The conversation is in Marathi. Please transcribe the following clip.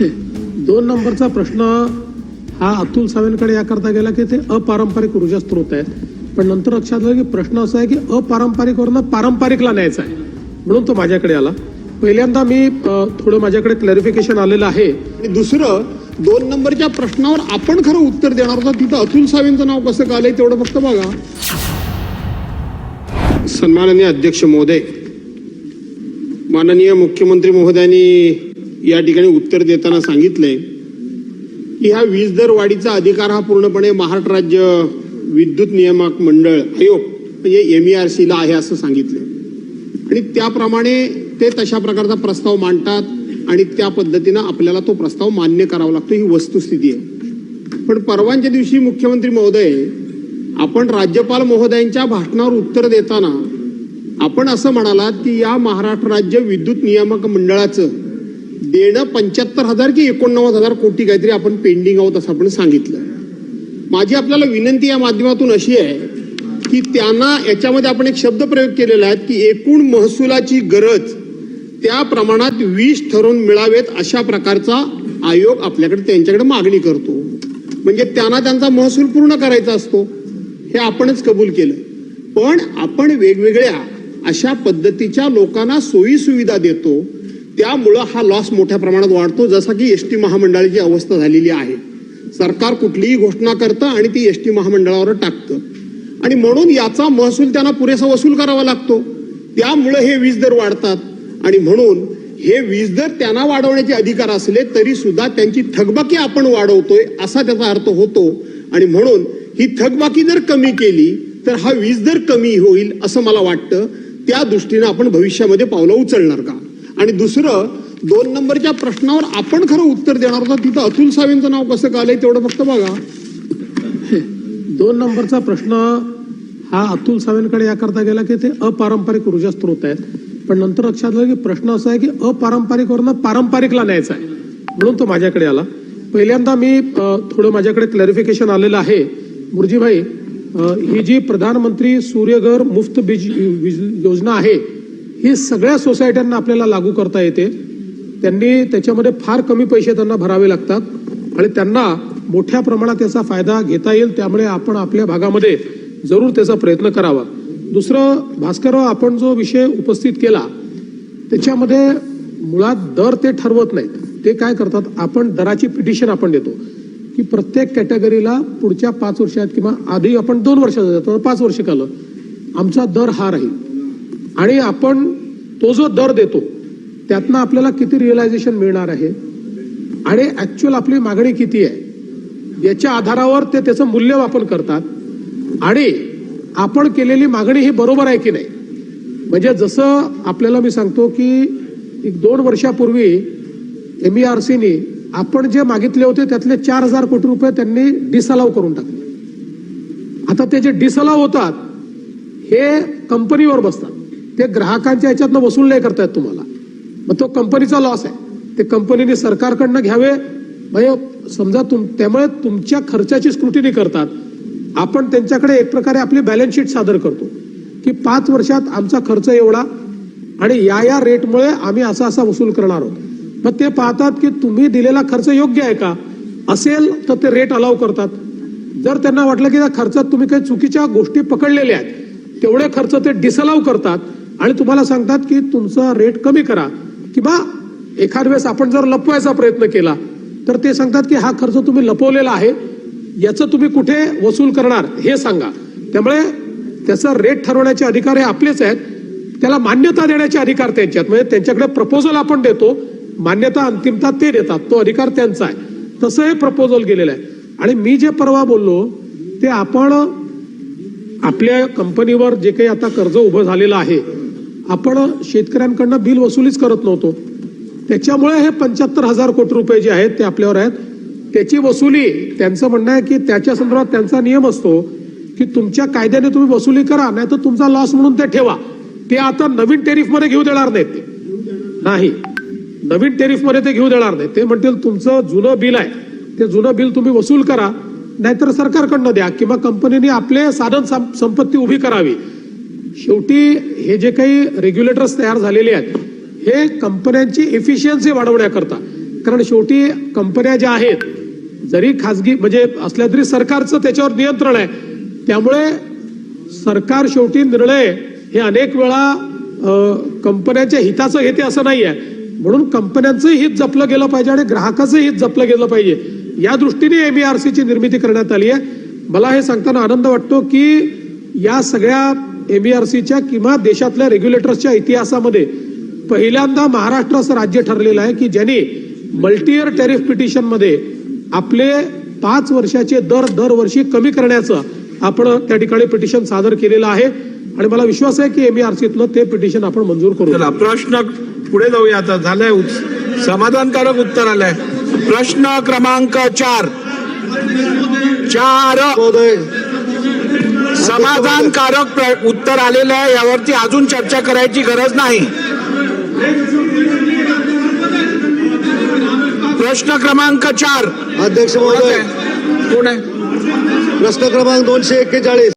दोन नंबरचा प्रश्न हा अतुल सावेंकडे याकरता गेला की ते अपारंपरिक ऊर्जा स्रोत आहेत. पण नंतर लक्षात आलं की प्रश्न असा आहे की अपारंपरिकवरनं पारंपरिकला न्यायचा आहे. म्हणून तो माझ्याकडे आला. पहिल्यांदा मी थोडं माझ्याकडे क्लॅरिफिकेशन आलेलं आहे. आणि दुसरं दोन नंबरच्या प्रश्नावर आपण खरं उत्तर देणार होता तिथं अतुल सावेंचं नाव कसं आलंय तेवढं फक्त बघा. सन्माननीय अध्यक्ष महोदय माननीय मुख्यमंत्री महोदयांनी या ठिकाणी उत्तर देताना सांगितलंय की ह्या वीज दर वाढीचा अधिकार हा पूर्णपणे महाराष्ट्र राज्य विद्युत नियामक मंडळ आयोग म्हणजे एम ई आर सीला आहे असं सांगितलं. आणि त्याप्रमाणे ते तशा प्रकारचा प्रस्ताव मांडतात आणि त्या पद्धतीनं आपल्याला तो प्रस्ताव मान्य करावा लागतो ही वस्तुस्थिती आहे. पण परवांच्या दिवशी मुख्यमंत्री महोदय आपण राज्यपाल महोदयांच्या भाषणावर उत्तर देताना आपण असं म्हणालात की या महाराष्ट्र राज्य विद्युत नियामक मंडळाचं देणं पंच्याहत्तर हजार की एकोणनव्वद हजार कोटी काहीतरी आपण पेंडिंग आहोत असं आपण सांगितलं. माझी आपल्याला विनंती या माध्यमातून अशी आहे की त्यांना याच्यामध्ये आपण एक शब्द प्रयोग केलेला आहे की एकूण महसुलाची गरज त्या प्रमाणात वीस ठरवून मिळावेत अशा प्रकारचा आयोग आपल्याकडे त्यांच्याकडे मागणी करतो. म्हणजे त्यांना त्यांचा महसूल पूर्ण करायचा असतो हे आपणच कबूल केलं. पण आपण वेगवेगळ्या अशा पद्धतीच्या लोकांना सोयी सुविधा देतो त्यामुळं हा लॉस मोठ्या प्रमाणात वाढतो जसा की एस टी महामंडळाची अवस्था झालेली आहे. सरकार कुठलीही घोषणा करतं आणि ती एस टी महामंडळावर टाकतं. आणि म्हणून याचा महसूल त्यांना पुरेसा वसूल करावा लागतो. त्यामुळं हे वीज दर वाढतात. आणि म्हणून हे वीज दर त्यांना वाढवण्याचे अधिकार असले तरी सुद्धा त्यांची थकबाकी आपण वाढवतोय असा त्याचा अर्थ होतो. आणि म्हणून ही थकबाकी जर कमी केली तर हा वीज दर कमी होईल असं मला वाटतं. त्या दृष्टीनं आपण भविष्यामध्ये पावलं उचलणार का? आणि दुसरं दोन नंबरच्या प्रश्नावर आपण खरं उत्तर देणार होता. तिथं अतुल सावेंचं नाव कसं का आलंय तेवढं फक्त बघा. दोन नंबरचा प्रश्न हा अतुल सावेंकडे याकरता गेला की ते अपारंपरिक ऊर्जा स्रोत आहेत. पण नंतर लक्षात आलं की प्रश्न असा आहे की अपारंपरिक वरनं पारंपरिकला न्यायचा आहे. म्हणून तो माझ्याकडे आला. पहिल्यांदा मी थोडं माझ्याकडे क्लॅरिफिकेशन आलेलं आहे. गुरुजीभाई ही जी प्रधानमंत्री सूर्यघर मुफ्त बीज योजना आहे ही सगळ्या सोसायट्यांना आपल्याला लागू करता येते. त्यांनी त्याच्यामध्ये फार कमी पैसे त्यांना भरावे लागतात आणि त्यांना मोठ्या प्रमाणात त्याचा फायदा घेता येईल त्यामुळे आपण आपल्या भागामध्ये जरूर त्याचा प्रयत्न करावा. दुसरं भास्करराव आपण जो विषय उपस्थित केला त्याच्यामध्ये मुळात दर ते ठरवत नाहीत. ते काय करतात आपण दराची पिटिशन आपण देतो की प्रत्येक कॅटेगरीला पुढच्या पाच वर्षात किंवा आधी आपण दोन वर्षाचा जातो पाच वर्ष कालं. आमचा दर हा राहील. आणि आपण तो जो दर देतो त्यातनं आपल्याला किती रिअलायझेशन मिळणार आहे? आणि ऍक्च्युअल आपली मागणी किती आहे? याच्या आधारावर ते त्याचं मूल्यमापन करतात. आणि आपण केलेली मागणी ही बरोबर आहे की नाही? म्हणजे जसं आपल्याला मी सांगतो की एक दोन वर्षापूर्वी एम ई आर सीने आपण जे मागितले होते त्यातले चार हजार कोटी रुपये त्यांनी डिसअलाव करून टाकले. आता ते जे डिसअलाव होतात हे कंपनीवर बसतात. ते ग्राहकांच्या ह्याच्यातनं वसूल नाही करतायत तुम्हाला. मग तो कंपनीचा लॉस आहे. ते कंपनीने सरकारकडनं घ्यावे. म्हणजे समजा तुम त्यामुळे तुमच्या खर्चाची स्क्रुटिनी करतात. आपण त्यांच्याकडे एक प्रकारे आपली बॅलन्स शीट सादर करतो. की पाच वर्षात आमचा खर्च एवढा आणि या या रेटमुळे आम्ही असा असा वसूल करणार आहोत. मग ते पाहतात की तुम्ही दिलेला खर्च योग्य आहे का? असेल तर ते रेट अलाव करतात. जर त्यांना वाटलं की त्या खर्चात तुम्ही काही चुकीच्या गोष्टी पकडलेल्या आहेत तेवढे खर्च ते डिसअलाव करतात. आणि तुम्हाला सांगतात की तुमचा रेट कमी करा. किंवा एखाद वेळेस आपण जर लपवायचा प्रयत्न केला तर ते सांगतात की हा खर्च तुम्ही लपवलेला आहे याचं तुम्ही कुठे वसूल करणार हे सांगा. त्यामुळे त्याचा रेट ठरवण्याचे अधिकार हे आपलेच आहेत. त्याला मान्यता देण्याचे अधिकार त्यांच्यात म्हणजे त्यांच्याकडे प्रपोजल आपण देतो मान्यता अंतिमता ते देतात तो अधिकार त्यांचा आहे. तसं हे प्रपोजल गेलेलं आहे. आणि मी जे परवा बोललो ते आपण आपल्या कंपनीवर जे काही आता कर्ज उभं झालेलं आहे आपण शेतकऱ्यांकडनं बिल वसुलीच करत नव्हतो. त्याच्यामुळे हे पंच्याहत्तर हजार कोटी रुपये जे आहेत ते आपल्यावर आहेत. त्याची वसुली त्यांचं म्हणणं आहे की त्याच्या संदर्भात त्यांचा नियम असतो की तुमच्या कायद्याने तुम्ही वसुली करा नाही तर तुमचा लॉस म्हणून ते ठेवा. ते आता नवीन टेरिफमध्ये घेऊ देणार नाहीत. ते नाही. नवीन टेरिफमध्ये ते घेऊ देणार नाही ते म्हणतील तुमचं जुनं बिल आहे. ते जुनं बिल तुम्ही वसूल करा. नाहीतर सरकारकडनं द्या किंवा कंपनीने आपले साधन संपत्ती उभी करावी. शेवटी हे जे काही रेग्युलेटर्स तयार झालेले आहेत हे कंपन्यांची एफिशियन्सी वाढवण्याकरता. कारण शेवटी कंपन्या ज्या आहेत जरी खाजगी म्हणजे असल्या तरी सरकारचं त्याच्यावर नियंत्रण आहे. त्यामुळे सरकार शेवटी निर्णय हे अनेक वेळा कंपन्यांच्या हिताचं घेते असं नाही आहे म्हणून कंपन्यांचं हित जपलं गेलं पाहिजे आणि ग्राहकाचं हित जपलं गेलं पाहिजे. या दृष्टीने एम आर सीची निर्मिती करण्यात आली आहे मला हे सांगताना आनंद वाटतो की या सगळ्या एमईआरसीच्या किंवा देशातल्या रेग्युलेटर्सच्या इतिहासामध्ये पहिल्यांदा महाराष्ट्र असं राज्य ठरलेलं आहे की ज्यांनी मल्टीइयर टॅरिफ पिटिशनमध्ये आपले पाच वर्षाचे दर दरवर्षी कमी करण्याचं आपण त्या ठिकाणी पिटिशन सादर केलेलं आहे. आणि मला विश्वास आहे की एमईआरसीतलं ते पिटिशन आपण मंजूर करू. चला प्रश्न पुढे जाऊया आता. झालंय समाधानकारक उत्तर आलंय. प्रश्न क्रमांक चार. चार. समाधानकारक उत्तर आलेलं आहे. यावरती अजून चर्चा करायची गरज नाही. प्रश्न क्रमांक चार. अध्यक्ष महोदय? कोण आहे? प्रश्न क्रमांक दोनशे एक्केचाळीस.